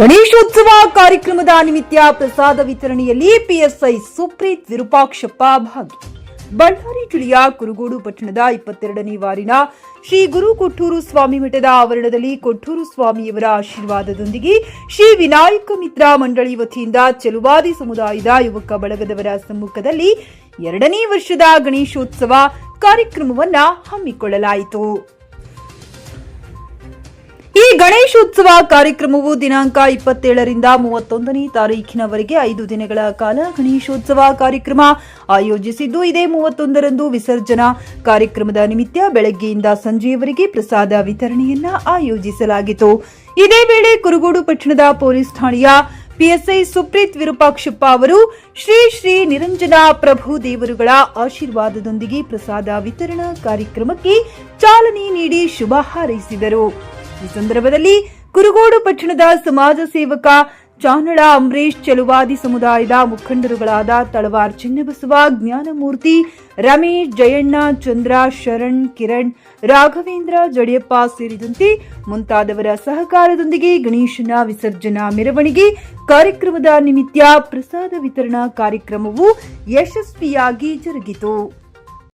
ಗಣೇಶೋತ್ಸವ ಕಾರ್ಯಕ್ರಮದ ನಿಮಿತ್ತ ಪ್ರಸಾದ ವಿತರಣೆಯಲ್ಲಿ ಪಿಎಸ್ಐ ಸುಪ್ರೀತ್ ವಿರೂಪಾಕ್ಷಪ್ಪ ಭಾಗಿ. ಬಳ್ಳಾರಿ ಜಿಲ್ಲೆಯ ಕುರುಗೋಡು ಪಟ್ಟಣದ ಇಪ್ಪತ್ತೆರಡನೇ ವಾರಿನ ಶ್ರೀ ಗುರು ಕೊಟ್ಟೂರು ಸ್ವಾಮಿ ಮಠದ ಆವರಣದಲ್ಲಿ ಕೊಟ್ಟೂರು ಸ್ವಾಮಿಯವರ ಆಶೀರ್ವಾದದೊಂದಿಗೆ ಶ್ರೀ ವಿನಾಯಕ ಮಿತ್ರ ಮಂಡಳಿ ವತಿಯಿಂದ ಚೆಲುವಾದಿ ಸಮುದಾಯದ ಯುವಕ ಬಳಗದವರ ಸಮ್ಮುಖದಲ್ಲಿ ಎರಡನೇ ವರ್ಷದ ಗಣೇಶೋತ್ಸವ ಕಾರ್ಯಕ್ರಮವನ್ನು ಹಮ್ಮಿಕೊಳ್ಳಲಾಯಿತು. ಈ ಗಣೇಶೋತ್ಸವ ಕಾರ್ಯಕ್ರಮವು ದಿನಾಂಕ ಇಪ್ಪತ್ತೇಳರಿಂದ ಮೂವತ್ತೊಂದನೇ ತಾರೀಖಿನವರೆಗೆ ಐದು ದಿನಗಳ ಕಾಲ ಗಣೇಶೋತ್ಸವ ಕಾರ್ಯಕ್ರಮ ಆಯೋಜಿಸಿದ್ದು, ಇದೇ ಮೂವತ್ತೊಂದರಂದು ವಿಸರ್ಜನಾ ಕಾರ್ಯಕ್ರಮದ ನಿಮಿತ್ತ ಬೆಳಗ್ಗೆಯಿಂದ ಸಂಜೆಯವರೆಗೆ ಪ್ರಸಾದ ವಿತರಣೆಯನ್ನ ಆಯೋಜಿಸಲಾಗಿತ್ತು. ಇದೇ ವೇಳೆ ಕುರುಗೋಡು ಪಟ್ಟಣದ ಪೊಲೀಸ್ ಠಾಣೆಯ ಪಿಎಸ್ಐ ಸುಪ್ರೀತ್ ವಿರೂಪಾಕ್ಷಪ್ಪ ಅವರು ಶ್ರೀ ಶ್ರೀ ನಿರಂಜನ ಪ್ರಭು ದೇವರುಗಳ ಆಶೀರ್ವಾದದೊಂದಿಗೆ ಪ್ರಸಾದ ವಿತರಣಾ ಕಾರ್ಯಕ್ರಮಕ್ಕೆ ಚಾಲನೆ ನೀಡಿ ಶುಭ ಹಾರೈಸಿದರು. ಈ ಸಂದರ್ಭದಲ್ಲಿ ಕುರುಗೋಡು ಪಟ್ಟಣದ ಸಮಾಜ ಸೇವಕ ಚಾನಳ ಅಂಬರೀಶ್ ಚೆಲುವಾದಿ ಸಮುದಾಯದ ಮುಖಂಡರುಗಳಾದ ತಳವಾರ್ ಚಿನ್ನಬಸವ, ಜ್ಞಾನಮೂರ್ತಿ, ರಮೇಶ್, ಜಯಣ್ಣ, ಚಂದ್ರ, ಶರಣ್, ಕಿರಣ್, ರಾಘವೇಂದ್ರ, ಜಡಿಯಪ್ಪ ಸೇರಿದಂತೆ ಮುಂತಾದವರ ಸಹಕಾರದೊಂದಿಗೆ ಗಣೇಶನ ವಿಸರ್ಜನಾ ಮೆರವಣಿಗೆ, ಕಾರ್ಯಕ್ರಮದ ನಿಮಿತ್ತ ಪ್ರಸಾದ ವಿತರಣಾ ಕಾರ್ಯಕ್ರಮವು ಯಶಸ್ವಿಯಾಗಿ ಜರುಗಿತು.